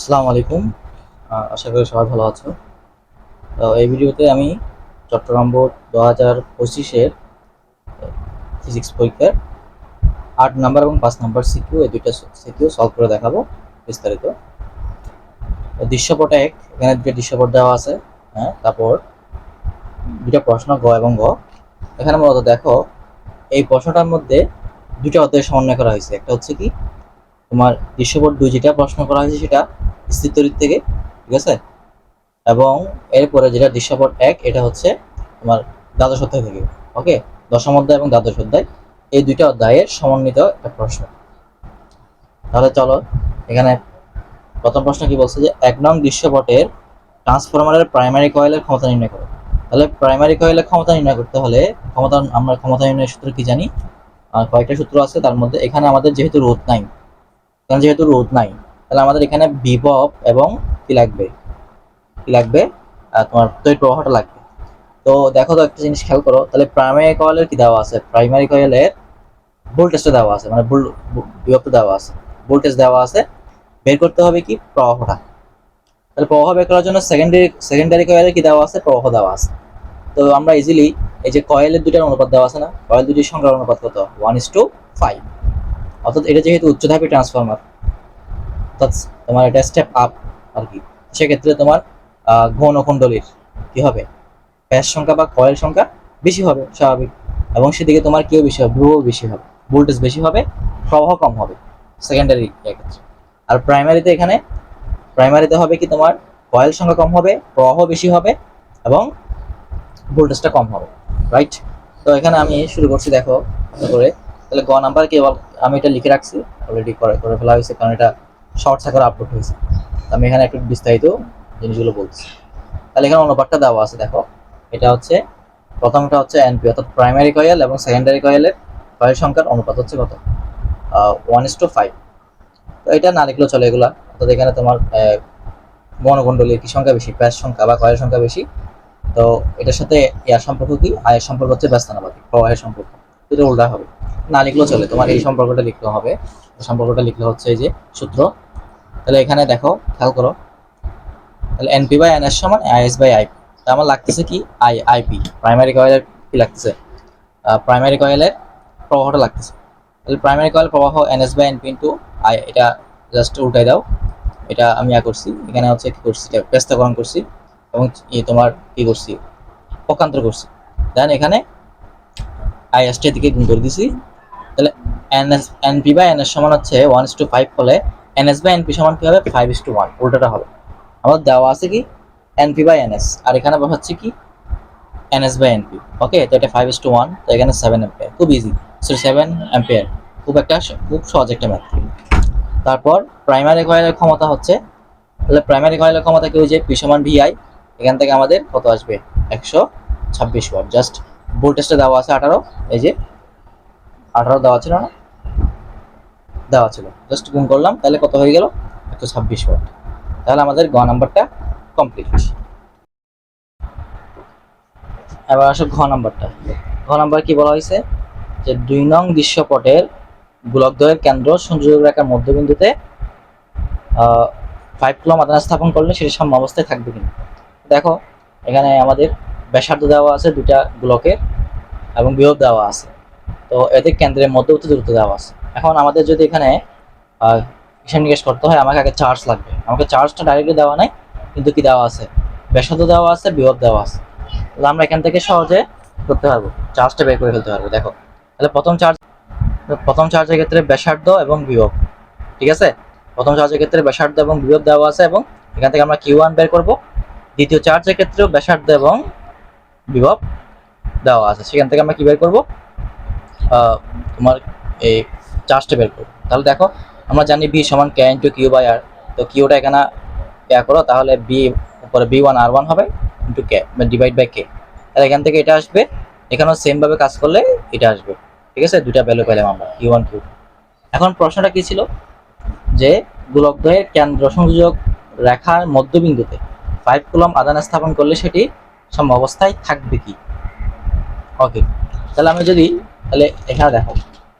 আসসালামু আলাইকুম। আশা করি সবাই ভালো আছো। তো এই ভিডিওতে আমি চট্টগ্রাম বোর্ড দু হাজার পঁচিশের ফিজিক্স পরীক্ষার আট নাম্বার এবং পাঁচ নাম্বার সিকিউ এই দুইটা সিকিউ সলভ করে দেখাবো বিস্তারিত। দৃশ্যপট এক, এখানে দুটো দৃশ্যপট দেওয়া আছে হ্যাঁ তারপর দুটা প্রশ্ন গ এবং গ। এখানে মূলত দেখো, এই প্রশ্নটার মধ্যে দুটা অধ্যায় সমন্বয় করা হয়েছে। একটা হচ্ছে কি তোমার দৃশ্যপট দুই যেটা প্রশ্ন করা হয়েছে সেটা স্থির থেকে, ঠিক আছে? এবং এরপরে যেটা দৃশ্যপট এক, এটা হচ্ছে তোমার দ্বাদশ অধ্যায় থেকে ওকে দশম অধ্যায় এবং দ্বাদশ অধ্যায়, এই দুইটা অধ্যায়ের সমন্বিত একটা প্রশ্ন। তাহলে চলো, এখানে প্রথম প্রশ্ন কি বলছে যে, এক নং দৃশ্যপটের ট্রান্সফরমারের প্রাইমারি কয়েলের ক্ষমতা নির্ণয় করো। তাহলে প্রাইমারি কয়েলের ক্ষমতা নির্ণয় করতে হলে ক্ষমতা, আমরা ক্ষমতা নির্ণয়ের সূত্র কি জানি? আর কয়েকটা সূত্র আছে, তার মধ্যে এখানে আমাদের যেহেতু রোধ নাই এখানে যেহেতু রোদ নাই, তাহলে আমাদের এখানে বিভব এবং কি লাগবে? কি লাগবে? তোমার তড়িৎ প্রবাহটা লাগবে। তো দেখো তো একটা জিনিস খেয়াল করো, তাহলে প্রাইমারি কয়েলের কি দেওয়া আছে? প্রাইমারি কয়েলের ভোল্টেজটা দেওয়া আছে মানে বিভবটা দেওয়া আছে। ভোল্টেজ দেওয়া আছে, বের করতে হবে কি? প্রবাহটা। তাহলে প্রবাহ বের করার জন্য সেকেন্ডারি সেকেন্ডারি কয়েলের কি দেওয়া আছে? প্রবাহ দেওয়া আছে। তো আমরা ইজিলি এই যে কয়েলের দুটার অনুপাত দেওয়া আছে না? কয়েল দুটির সংখ্যার অনুপাত কত? ওয়ান ইস টু ফাইভ অর্থাৎ এটা যেহেতু উচ্চ উচ্চধাপী ট্রান্সফরমার অর্থাৎ তোমার এটা স্টেপ আপ আর কি। সেক্ষেত্রে তোমার ঘন কুণ্ডলীর কি হবে? ব্যাস সংখ্যা বা কয়েল সংখ্যা বেশি হবে, স্বাভাবিক। এবং সেদিকে তোমার কিও বেশি হবে, ভ্রুও বেশি হবে, ভোল্টেজ বেশি হবে, প্রবাহ কম হবে সেকেন্ডারি আর প্রাইমারিতে এখানে প্রাইমারিতে হবে কি তোমার, কয়েল সংখ্যা কম হবে, প্রবাহ বেশি হবে এবং ভোল্টেজটা কম হবে রাইট তো এখানে আমি শুরু করছি, দেখো করে। তাহলে গ নাম্বার কেবল আমি এটা লিখে রাখছি অলরেডি করে করে ফেলা হয়েছে, কারণ এটা শর্ট আকারে আপলোড হয়েছে। আমি এখানে একটু বিস্তারিত জিনিসগুলো বলছি। তাহলে এখানে অনুপাতটা দেওয়া আছে, দেখো। এটা হচ্ছে, প্রথমটা হচ্ছে এনপি অর্থাৎ প্রাইমারি কয়েল এবং সেকেন্ডারি কয়েলের কয়েল সংখ্যার অনুপাত হচ্ছে কত? ওয়ান ইস টু ফাইভ তো এটা না লিখলেও চলে এগুলা। অর্থাৎ এখানে তোমার গণকুণ্ডলীর কি সংখ্যা বেশি প্যাস সংখ্যা বা কয়েল সংখ্যা বেশি। তো এটার সাথে ইয়ার সম্পর্ক কি? আয়ের সম্পর্ক হচ্ছে ব্যস্তানুপাতিক প্রবাহের সম্পর্ক। এটা উল্টা হবে। না লিখলেও চলে, তোমার এই সম্পর্কটা লিখতে হবে। সম্পর্কটা লিখলে হচ্ছে এই যে সূত্র। তাহলে এখানে দেখো, খেয়াল করো। তাহলে এনপি বাই এনএস সমান আইএস বাই আইপি তা আমার লাগতেছে কি? আই আইপি প্রাইমারি কয়েলের কি লাগতেছে? প্রাইমারি কয়েলের প্রবাহটা লাগতেছে। তাহলে প্রাইমারি কয়েল প্রবাহ NS by NP into I এটা জাস্ট উল্টাই দাও। এটা আমি ইয়া করছি। এখানে হচ্ছে কি করছি? এটা ব্যস্তকরণ করছি। এবং তোমার কি করছি? পক্ষান্তর করছি। দেন এখানে আইএসটি দিকে গুণ করে দিছি। তাহলে এনএস, এনপি বাই এনএস সমান হচ্ছে ওয়ান ইস টু ফাইভ হলে এনএস বাই এনপি সমান কি হবে? ফাইভ ইস টু ওয়ান উল্টোটা হবে। আমাদের দেওয়া আছে কি? এনপি বাই এনএস, আর এখানে বসাচ্ছে কি? NS by NP. ওকে তো এটা ফাইভ ইস টু ওয়ান তো এখানে সেভেন এম্পিয়ার খুব ইজি সো সেভেন এম্পিয়ার খুব একটা খুব সহজ একটা ম্যাথ তারপর প্রাইমারি কয়েলের ক্ষমতা হচ্ছে, তাহলে প্রাইমারি কয়েলের ক্ষমতা কি ওই যে পি সমান ভিআই এখান থেকে আমাদের কত আসবে? একশো ছাব্বিশ ওয়াট। জাস্ট ভোল্টেজটা দেওয়া আছে আঠারো, এই যে আঠারো দেওয়া ছিল না? দেওয়া ছিল। জাস্ট গুণ করলাম, তাহলে কত হয়ে গেল? একশো ছাব্বিশ ওয়াট তাহলে আমাদের গ নাম্বারটা কমপ্লিট এবার আসো ঘ নাম্বারটা। ঘ নাম্বার কি বলা হয়েছে? যে দুই নং দৃশ্যপটের গোলকদ্বয়ের কেন্দ্র সংযোগ রেখার মধ্যবিন্দুতে ফাইভ কিলো মাদানা স্থাপন করলে সেটি সাম্য অবস্থায় থাকবে কিনা? দেখো, এখানে আমাদের ব্যাসার্ধ দেওয়া আছে দুটা ব্লকের এবং বিভব দেওয়া আছে। তো এদের কেন্দ্রের মধ্যবর্তী দূরত্ব দেওয়া আছে। এখন আমাদের যদি এখানে হিসাব নিকেশ করতে হয়, আমাকে আগে চার্জ লাগবে। আমাকে চার্জটা ডাইরেক্টলি দেওয়া নাই, কিন্তু কি দেওয়া আছে? ব্যাসার্ধ দেওয়া আছে, বিভব দেওয়া আছে। তাহলে আমরা এখান থেকে সহজে করতে পারব। চার্জটা বের করে ফেলতে পারব, দেখো। তাহলে প্রথম চার্জ প্রথম চার্জের ক্ষেত্রে ব্যাসার্ধ এবং বিভব, ঠিক আছে? প্রথম চার্জের ক্ষেত্রে ব্যাসার্ধ এবং বিভব দেওয়া আছে এবং এখান থেকে আমরা কিউ ওয়ান বের করব। দ্বিতীয় চার্জের ক্ষেত্রেও ব্যাসার্ধ এবং বিভব। দেওয়া আছে সেখান থেকে আমরা কি বের করব? তোমার এই চার্জটা বের করব। তাহলে দেখো, আমরা জানি বি সমান K into Q by R তো কিউটা এখানে ইয়া করো, তাহলে বি উপরে বি ওয়ান আর ওয়ান হবে ইন্টু কে মানে ডিভাইড বাই কে তাহলে এখান থেকে এটা আসবে, এখানেও সেম ভাবে কাজ করলে এটা আসবে। ঠিক আছে? দুইটা ভ্যালু পেলাম আমরা কিউ ওয়ান কিউ এখন প্রশ্নটা কি ছিল? যে গোলকদ্বয়ের কেন্দ্র সংযোগ রেখার মধ্যবিন্দুতে ফাইভ কুলম আদান স্থাপন করলে সেটি সম অবস্থায় থাকবে কি? ওকে তাহলে আমি যদি, তাহলে এখানে দেখো,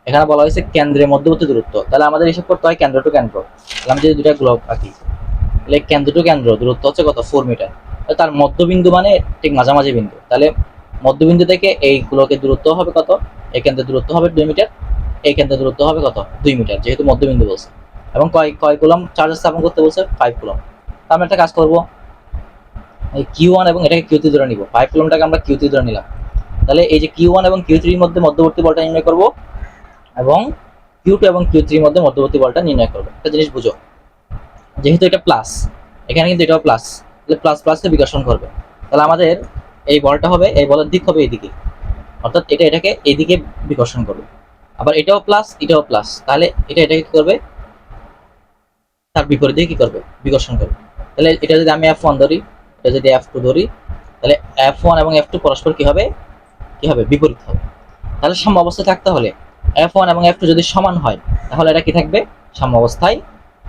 এখানে বলা হয়েছে কেন্দ্রের মধ্যবর্তী দূরত্ব। তাহলে আমাদের হিসাব করতে হয় কেন্দ্র টু কেন্দ্র। তাহলে আমি যদি দুটা গ্লোব আঁকি, তাহলে কেন্দ্র টু কেন্দ্র, দূরত্ব হচ্ছে কত? ফোর মিটার তার মধ্যবিন্দু মানে ঠিক মাঝামাঝি বিন্দু। তাহলে মধ্যবিন্দু থেকে এইগুলোকে দূরত্ব হবে কত? এই কেন্দ্রের দূরত্ব হবে দুই মিটার এই কেন্দ্রের দূরত্ব হবে কত? দুই মিটার যেহেতু মধ্যবিন্দু বলছে। এবং কয় কয় কুলম চার্জ স্থাপন করতে বলছে ফাইভ কুলম আমরা একটা কাজ করব এই কিউ ওয়ান এবং এটাকে কিউ থ্রি ধরে নিব। ফাইভ কুলমটাকে আমরা কিউ থ্রি ধরে নিলাম। তাহলে এই যে কিউ ওয়ান এবং কিউ থ্রির মধ্যে মধ্যবর্তী বলটা নির্ণয় করব এবং কিউ টু এবং কিউ থ্রির মধ্যে মধ্যবর্তী বলটা নির্ণয় করব। একটা জিনিস বুঝো, যেহেতু এটা প্লাস এখানে কিন্তু এটাও প্লাস তাহলে প্লাস প্লাসকে বিকর্ষণ করবে। তাহলে আমাদের এই বলটা হবে, এই বলের দিক হবে এইদিকে। অর্থাৎ এটা এটাকে এইদিকে বিকর্ষণ করবে। আবার এটাও প্লাস এটাও প্লাস তাহলে এটা এটাকে কি করবে? তার বিপরীত কি করবে? বিকর্ষণ করবে। তাহলে এটা যদি আমি এফ ওয়ান ধরি এটা যদি এফ টু ধরি তাহলে এফ ওয়ান এবং এফ টু পরস্পর কি হবে? কি হবে? বিপরীত হবে। তাহলে সাম্য অবস্থায় থাকতে হলে এফ ওয়ান এবং এফ টু যদি সমান হয় তাহলে এটা কি থাকবে? সাম্য অবস্থায়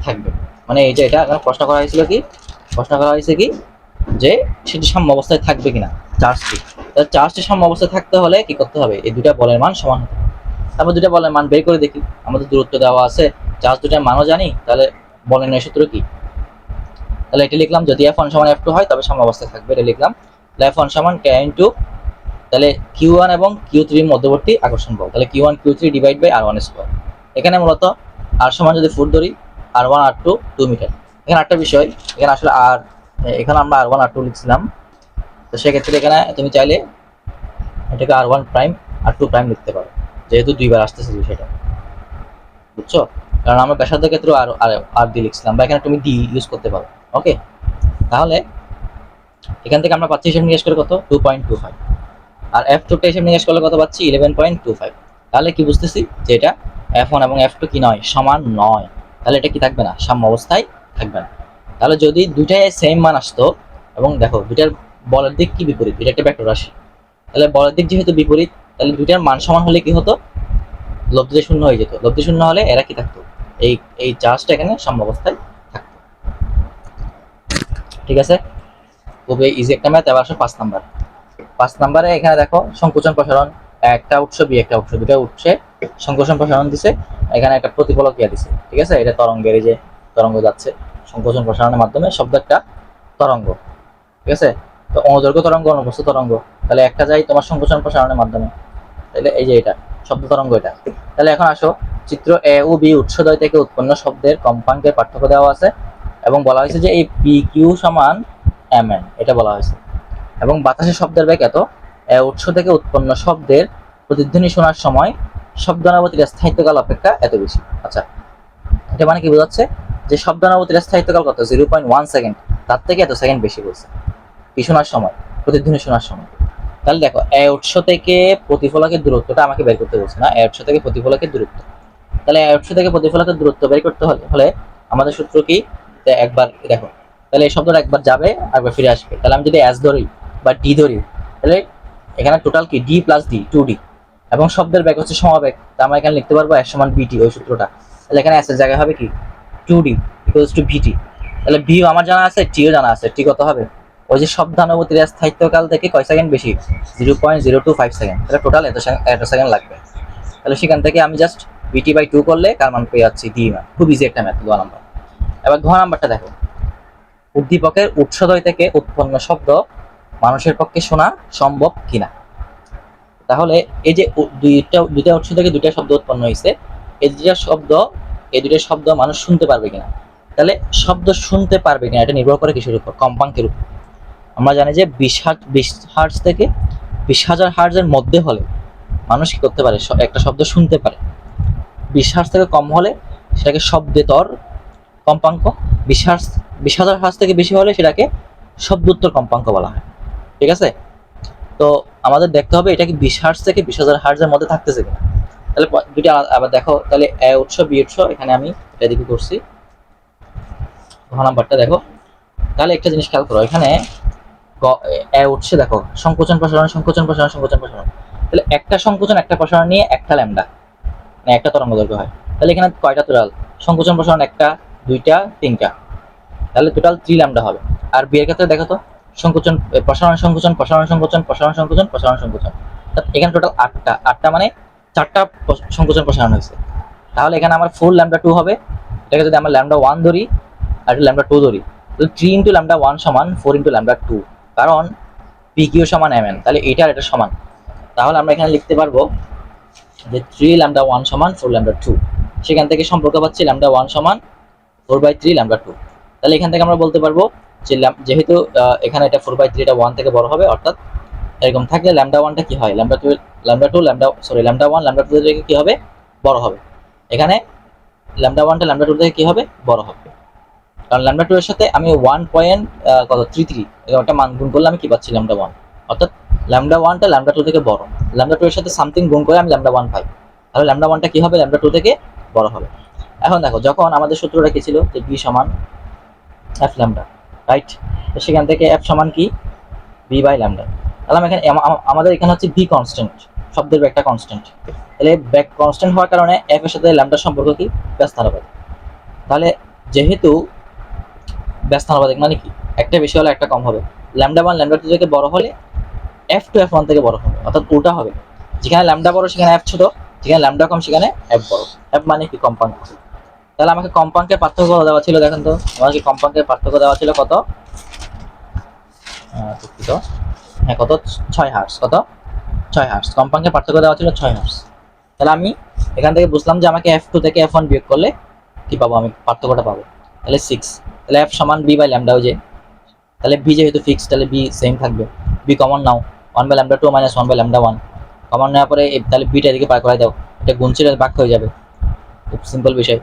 থাকবে। মানে এই যে এটা এখানে প্রশ্ন করা হয়েছিল কি? প্রশ্ন করা হয়েছে কি? যে সেটি সাম্য অবস্থায় থাকবে কিনা? চার্জটি। তাহলে চার্জটি সাম্য অবস্থায় থাকতে হলে কি করতে হবে? এই দুটা বলের মান সমান হতে হবে। তারপর দুটা বলের মান বের করে দেখি। আমাদের দূরত্ব দেওয়া আছে। চার্জ দুটার মানও জানি। তাহলে বলের নয় সূত্র কি? তাহলে এটা লিখলাম, যদি এফ ওয়ান সমান এফ টু হয়, তবে সাম্য অবস্থায় থাকবে, এটা লিখলাম। তাহলে এফ ওয়ান সমান কে ইন্টু তাহলে কিউ ওয়ান এবং কিউ থ্রির মধ্যবর্তী আকর্ষণ বল তাহলে Q one Q three divide by R one square এখানে মূলত আর সমান যদি ফুট ধরি R one R two two metre এখানে একটা বিষয়, এখানে আসলে আর এখানে আমরা আর ওয়ান আর টু লিখছিলাম। তো সেক্ষেত্রে এখানে তুমি চাইলে এটাকে আর ওয়ান প্রাইম আর টু প্রাইম লিখতে পারো, যেহেতু দুইবার আসতেছে বিষয়টা। বুঝছ? কারণ আমরা ব্যাসার্ধের ক্ষেত্রেও আর আর- দিয়ে লিখছিলাম, বা এখানে তুমি ডি ইউজ করতে পারো। ওকে তাহলে এখান থেকে আমরা পাচ্ছি হিসেব নিকাশ করে কত? টু পয়েন্ট টু ফাইভ আর এফ টুটা হিসেব নিকাশ করলে কত পাচ্ছি? ইলেভেন পয়েন্ট টু ফাইভ তাহলে কি বুঝতেছি? যে এটা এফ ওয়ান এবং এফ টু কি নয়? সমান নয়। তাহলে এটা কি থাকবে না? সাম্য অবস্থায় থাকবে না। তাহলে যদি দুইটাই সেম মান আসতো, এবং দেখো দুইটার বলের দিক কি বিপরীত? এটা একটা ভেক্টর রাশি। তাহলে বলের দিক যেহেতু বিপরীত, তাহলে দুইটার মান সমান হলে কি হতো? লব্ধি শূন্য হয়ে যেত। লব্ধি শূন্য হলে এরা কি থাকতো? এই এই চার্জটা এখানে সাম্য অবস্থায় থাকতো ঠিক আছে? খুবই ইজি একটা ম্যাথ এবার আসো পাঁচ নাম্বার পাঁচ নাম্বারে এখানে দেখো, সংকোচন প্রসারণ, একটা উৎস বি একটা উৎস দুটা উৎসে সংকোচন প্রসারণ দিছে, এখানে একটা প্রতিফলক ইয়া দিছে, ঠিক আছে? এটা তরঙ্গের যে তরঙ্গ যাচ্ছে, সংকোচন প্রসারণের মাধ্যমে শব্দ একটা তরঙ্গ, ঠিক আছে? তো অনুদৈর্ঘ্য তরঙ্গ অনুপস্থ তরঙ্গ, তাহলে একটা যাই তোমার সংকোচন প্রসারণের মাধ্যমে, তাহলে এই যে এটা, শব্দ তরঙ্গ এটা। তাহলে এখন আসো, চিত্র এ ও বি উৎসদয় থেকে উৎপন্ন শব্দের কম্পাঙ্কের পার্থক্য দেওয়া আছে এবং বলা হয়েছে যে এই পি কিউ সমান এম এন এটা বলা হয়েছে। এবং বাতাসের শব্দের বেগ এত উৎস থেকে উৎপন্ন শব্দের প্রতিধ্বনি শোনার সময় শব্দানুভূতির স্থায়িত্বকাল অপেক্ষা এত বেশি। আচ্ছা এটা মানে কি বোঝাচ্ছে? যে শব্দানুভূতির স্থায়িত্বকাল কত? জিরো পয়েন্ট ওয়ান সেকেন্ড তার থেকে এত সেকেন্ড বেশি বলছে। কি শোনার সময়, প্রতিধ্বনি শোনার সময়। তাহলে দেখো, এ উৎস থেকে প্রতিফলকের দূরত্বটা আমাকে বের করতে বলছে না। এ উৎস থেকে প্রতিফলকের দূরত্ব। তাহলে এ উৎস থেকে প্রতিফলকের দূরত্ব বের করতে হলে আমাদের সূত্র কি? একবার দেখো। তাহলে এই শব্দটা একবার যাবে, একবার ফিরে আসবে। তাহলে আমি যদি এস ধরি বা ডি ধরি, তাহলে এখানে টোটাল কি? D plus D two D এবং শব্দের ব্যাগ হচ্ছে সমাবেগ। তা আমরা এখানে লিখতে পারব এস সমান বিটি ওই সূত্রটা। তাহলে এখানে এর জায়গায় হবে কি? Two D equals two VT তাহলে বি আমার জানা আছে টিও জানা আছে। টি কত হবে? ওই যে শব্দানুভূতির স্থায়িত্বকাল থেকে কয় সেকেন্ড বেশি? Zero point zero two five second. তাহলে টোটাল এত এত সেকেন্ড লাগবে। তাহলে সেখান থেকে আমি জাস্ট বিটি বাই টু করলে কার মান পেয়ে যাচ্ছি ডি মান। খুব ইজি একটা ম্যাথ দোয়া নাম্বার এবার ঘ নাম্বারটা দেখো। উদ্দীপকের উৎসদয় থেকে উৎপন্ন শব্দ মানুষের পক্ষে শোনা সম্ভব কিনা? তাহলে এই যে দুইটা দুইটা উৎস থেকে দুইটা শব্দ উৎপন্ন হয়েছে এই দুইটা শব্দ, এই দুইটা শব্দ মানুষ শুনতে পারবে কিনা? তাহলে শব্দ শুনতে পারবে কিনা, এটা নির্ভর করে কিসের উপর? কম্পাঙ্কের উপর। আমরা জানি যে বিশ হার্জ বিশ হার্জ থেকে বিশ হাজার হার্জের মধ্যে হলে মানুষ কি করতে পারে? একটা শব্দ শুনতে পারে। বিশ হার্জ থেকে কম হলে সেটাকে শব্দেতর কম্পাঙ্ক বিশ হার্জ বিশ হাজার হার্জ থেকে বেশি হলে সেটাকে শব্দোত্তর কম্পাঙ্ক বলা হয়। ঠিক আছে? তো আমাদের দেখতে হবে এটা কি বিশ হার্জ থেকে বিশ হাজার হার্জের মধ্যে থাকতেছে কিনা। তাহলে আলাদা- আবার দেখো, তাহলে এ উৎস, বি উৎস, এখানে আমি এটা দিকে করছি। ঘ নাম্বারটা দেখো। তাহলে একটা জিনিস খেয়াল করো, এখানে এ উৎসে দেখো, সংকোচন প্রসারণ সংকোচন প্রসারণ সংকোচন প্রসারণ। তাহলে একটা সংকোচন, একটা প্রসারণ নিয়ে একটা ল্যামডা মানে একটা তরঙ্গ দৈর্ঘ্য হয়। তাহলে এখানে কয়টা টোটাল সংকোচন প্রসারণ একটা দুইটা, তিনটা। তাহলে টোটাল থ্রি ল্যামডা হবে। আর বিয়ের ক্ষেত্রে দেখো তো, সংকোচন প্রসারণ সংকোচন প্রসারণ সংকোচন প্রসারণ সংকোচন প্রসারণ, সংকোচন। এখানে টোটাল আটটা আটটা মানে চারটা সংকোচন, প্রসারণ হয়েছে। তাহলে এখানে আমার ফোর ল্যামডা টু হবে। এটাকে যদি আমরা ল্যামডা ওয়ান ধরি, আর ল্যামডা টু ধরি তো থ্রি ইন্টু ল্যামডা ওয়ান সমান ফোর ইন্টু ল্যামডা টু কারণ পি কিউ সমান এম এন তাহলে এটা আর এটা সমান। তাহলে আমরা এখানে লিখতে পারব যে থ্রি ল্যামডা ওয়ান সমান ফোর ল্যামডা টু সেখান থেকে সম্পর্ক পাচ্ছি ল্যামডা ওয়ান সমান four by three lambda two তাহলে এখান থেকে আমরা বলতে পারব যে যেহেতু এখানে এটা ফোর বাই থ্রি এটা ওয়ান থেকে বড় হবে, অর্থাৎ এরকম থাকলে ল্যামডা ওয়ানটা কি হয়? Lambda two lambda two lambda sorry lambda one lambda two থেকে কি হবে? বড় হবে। এখানে ল্যামডা ওয়ানটা ল্যামডা টু থেকে কি হবে? বড় হবে। কারণ ল্যামডা টু এর সাথে আমি ওয়ান পয়েন্ট কত? থ্রি থ্রি একটা মান গুণ করলে আমি কি পাচ্ছি? ল্যামডা ওয়ান অর্থাৎ ল্যামডা ওয়ানটা ল্যামডা টু থেকে বড়। ল্যামডা টু এর সাথে সামথিং গুণ করে আমি ল্যামডা ওয়ান পাই। তাহলে ল্যামডা ওয়ানটা কি হবে? ল্যামডা টু থেকে বড় হবে। এখন দেখো, যখন আমাদের সূত্রটা কি ছিল? যে বি সমান এফ ল্যামডা রাইট সেখান থেকে এফ সমান কি? বি বাই ল্যামডা তাহলে এখানে, আম- আম- আমাদের এখানে হচ্ছে বি কনস্ট্যান্ট শব্দের একটা কনস্ট্যান্ট তাহলে ব্যাক কনস্ট্যান্ট হওয়ার কারণে এফ এর সাথে ল্যামডার সম্পর্ক কি? ব্যস্তানুপাতিক। তাহলে যেহেতু ব্যস্ত ব্যস্তানুপাতিক মানে কি? একটা বেশি হলে একটা কম হবে। ল্যামডা ওয়ান ল্যামডা টু থেকে বড় হলে এফ টু এফ ওয়ান থেকে বড় হবে, অর্থাৎ উল্টা হবে। যেখানে ল্যামডা বড়, সেখানে এফ ছোট। যেখানে ল্যামডা কম, সেখানে এফ বড়। এফ মানে কি? কম্পাঙ্ক তাহলে আমাকে কম্পাঙ্কের পার্থক্য দেওয়া ছিল, দেখেন তো। আমাকে কম্পাঙ্কের পার্থক্য দেওয়া ছিল কত? দুঃখিত। হ্যাঁ কত? ছয় হার্স কত? ছয় হার্স কম্পাঙ্কের পার্থক্য দেওয়া ছিল ছয় হার্স তাহলে আমি এখান থেকে বুঝলাম যে আমাকে এফ টু থেকে এফ ওয়ান বিয়োগ করলে কি পাবো? আমি পার্থক্যটা পাবো। তাহলে সিক্স তাহলে এফ সমান বি বাই ল্যামডা যে। তাহলে বি যেহেতু ফিক্স তাহলে বি সেম থাকবে। B common now one by lambda two minus one by lambda one common নেওয়ার পরে তাহলে বিটা এদিকে পার করাই দাও। এটা গুণছিল বাক্য হয়ে যাবে। খুব সিম্পল বিষয়।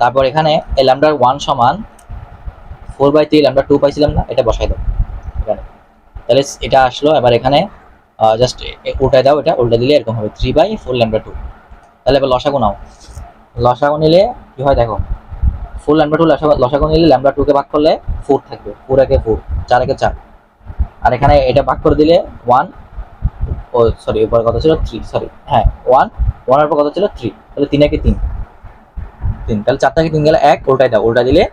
তারপর এখানে এই ল্যামডার ওয়ান সমান four by three lambda two পাইছিলাম না, এটা বসাই দাও, এখানে। তাহলে এটা আসলো, এবার এখানে জাস্ট উল্টায় দাও, এটা উল্টা দিলে এরকম হবে three by four lambda two তাহলে এবার লসাগু নাও। লসাগু নিলে কি হয় দেখো ফোর ল্যামডা টু লসাগু নিলে ল্যামডা টুকে ভাগ করলে ফোর থাকবে ফোর একে ফোর চার একে চার। আর এখানে এটা ভাগ করে দিলে ওয়ান ও সরি উপরে কথা ছিল থ্রি সরি হ্যাঁ ওয়ান ওয়ানের পর কথা ছিল থ্রি তাহলে তিন একে তিন। তিন। তাহলে চার থেকে তিন গেলে এক উল্টাই দাও। উল্টা দিলে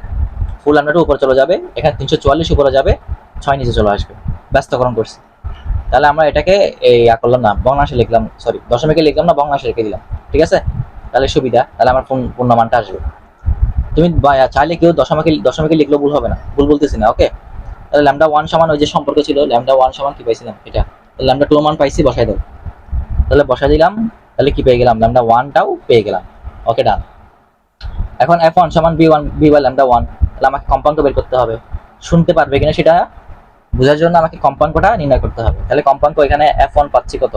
ফুল ল্যামডা টু উপরে চলে যাবে। এখানে তিনশো চুয়াল্লিশ উপরে যাবে, ছয় নিচে চলে আসবে। ব্যস্তকরণ করছি। তাহলে আমরা এটাকে ইয়া করলাম না ভগ্নাংশে লিখলাম সরি দশমিকে লিখলাম না ভগ্নাংশে রেখে দিলাম। ঠিক আছে? তাহলে সুবিধা, তাহলে আমার পূর্ণ- পূর্ণমানটা আসবে। তুমি চাইলে কেউ দশমিকে দশমিকে লিখলেও ভুল হবে না। ভুল বলতেছি না ওকে তাহলে ল্যামডা ওয়ান সমান ওই যে সম্পর্ক ছিল ল্যামডা ওয়ান সমান কি পাইছিলাম? এটা। ল্যামডা টু মান পাইছি বসাই দাও। তাহলে বসাই দিলাম, তাহলে কি পেয়ে গেলাম? ল্যামডা ওয়ানটাও পেয়ে গেলাম। ওকে ডান এখন এফ ওয়ান সমান B one B by lambda one তাহলে আমাকে কম্পাঙ্ক বের করতে হবে। শুনতে পারবে কিনা সেটা বোঝার জন্য আমাকে কম্পাঙ্কটা নির্ণয় করতে হবে। তাহলে কম্পাঙ্ক এখানে এফ ওয়ান পাচ্ছি কত?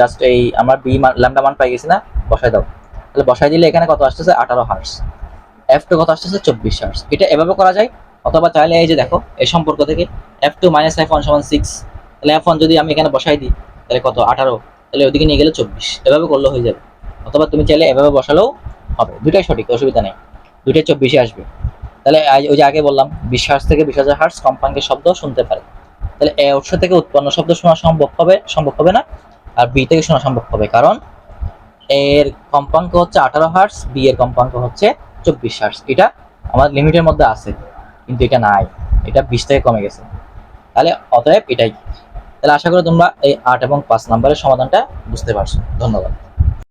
জাস্ট এই আমার বি ল্যামডা মান পাই গেছি না? বসাই দাও। তাহলে বসাই দিলে এখানে কত আসতেছে? আঠারো হার্স এফ টু কত আসতেছে? চব্বিশ হার্স এটা এভাবে করা যায়? অথবা চাইলে এই যে দেখো, এই সম্পর্ক থেকে F two minus F one সমান সিক্স তাহলে এফ ওয়ান যদি আমি এখানে বসাই দিই, তাহলে কত? আঠারো। তাহলে ওইদিকে নিয়ে গেলে চব্বিশ। এভাবে করলে হয়ে যাবে। অথবা তুমি চাইলে এভাবে বসালেও হবে। দুটাই সঠিক, অসুবিধা নেই। দুটাই চব্বিশে আসবে। তাহলে ওই যে আগে বললাম, বিশ হার্স থেকে বিশ হাজার হার্স কম্পাঙ্কের শব্দ শুনতে পারে। তাহলে এ উৎস থেকে উৎপন্ন শব্দ শোনা সম্ভব হবে সম্ভব হবে না। আর বি থেকে শোনা সম্ভব হবে, কারণ এর কম্পাঙ্ক হচ্ছে আঠারো হার্স বি এর কম্পাঙ্ক হচ্ছে চব্বিশ হার্স এটা আমার লিমিটের মধ্যে আছে, কিন্তু এটা নাই। এটা বিশ থেকে কমে গেছে। তাহলে অতএব এটাই। তাহলে আশা করি তোমরা এই আট এবং পাঁচ নম্বরের সমাধানটা বুঝতে পারছ। ধন্যবাদ।